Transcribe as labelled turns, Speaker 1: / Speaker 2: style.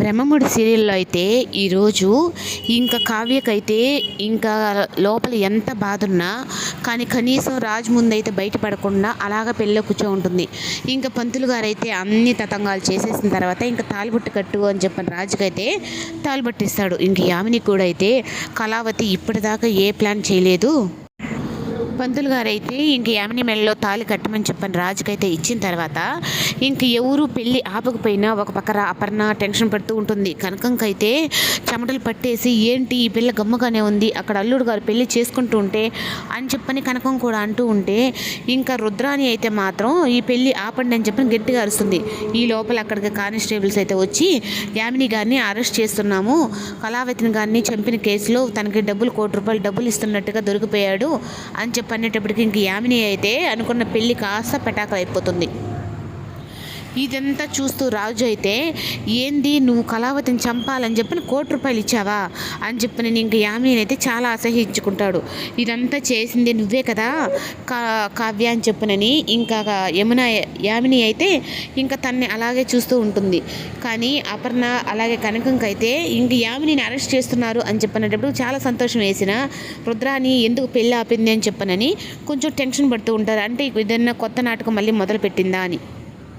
Speaker 1: బ్రహ్మముడి సీరియల్లో అయితే ఈరోజు ఇంకా కావ్యకైతే ఇంకా లోపల ఎంత బాధ ఉన్నా కానీ కనీసం రాజు ముందు అయితే బయటపడకుండా అలాగ పెళ్ళి కూర్చో ఉంటుంది. ఇంకా పంతులు గారు అయితే అన్ని తతంగాలు చేసేసిన తర్వాత ఇంకా తాలిబొట్టు కట్టు అని చెప్పిన రాజుకైతే తాలిబొట్టిస్తాడు. ఇంక యామిని కూడా అయితే కళావతి ఇప్పటిదాకా ఏ ప్లాన్ చేయలేదు. పంతులు గారు అయితే ఇంక యామిని మెడలో తాళి కట్టమని చెప్పని రాజుకైతే ఇచ్చిన తర్వాత ఇంక ఎవరు పెళ్ళి ఆపకపోయినా ఒక పక్క అపర్ణ టెన్షన్ పడుతూ ఉంటుంది. కనకంకైతే చెమటలు పట్టేసి ఏంటి ఈ పిల్ల గమ్మగానే ఉంది అక్కడ అల్లుడు గారు పెళ్ళి చేసుకుంటూ ఉంటే అని చెప్పని కనకం కూడా అంటూ ఉంటే ఇంకా రుద్రాని అయితే మాత్రం ఈ పెళ్ళి ఆపండి అని చెప్పని గట్టిగా అరుస్తుంది. ఈ లోపల అక్కడికి కానిస్టేబుల్స్ అయితే వచ్చి యామిని గారిని అరెస్ట్ చేస్తున్నాము. కళావతిని గారిని చంపిన కేసులో తనకి డబ్బులు కోటి రూపాయలు డబ్బులు ఇస్తున్నట్టుగా దొరికిపోయాడు అని చెప్పి అనేటప్పటికి ఇంక యామిని అయితే అనుకున్న పెళ్ళి కాస్త పెటాకులు ఇదంతా చూస్తూ రాజు అయితే ఏంది నువ్వు కళావతిని చంపాలని చెప్పి కోటి రూపాయలు ఇచ్చావా? అని చెప్పి నేను ఇంక యామిని అయితే చాలా అసహించుకుంటాడు ఇదంతా చేసింది నువ్వే కదా? కా కావ్య అని చెప్పినని ఇంకా యమున యామిని అయితే ఇంకా తన్ని అలాగే చూస్తూ ఉంటుంది. కానీ అపర్ణ అలాగే కనకంకైతే ఇంక యామినిని అరెస్ట్ చేస్తున్నారు అని చెప్పినప్పుడు చాలా సంతోషం వేసిన రుద్రాని ఎందుకు పెళ్ళి ఆపింది? అని చెప్పనని కొంచెం టెన్షన్ పడుతూ ఉంటారు. అంటే ఏదైనా కొత్త నాటకం మళ్ళీ మొదలు పెట్టిందా అని.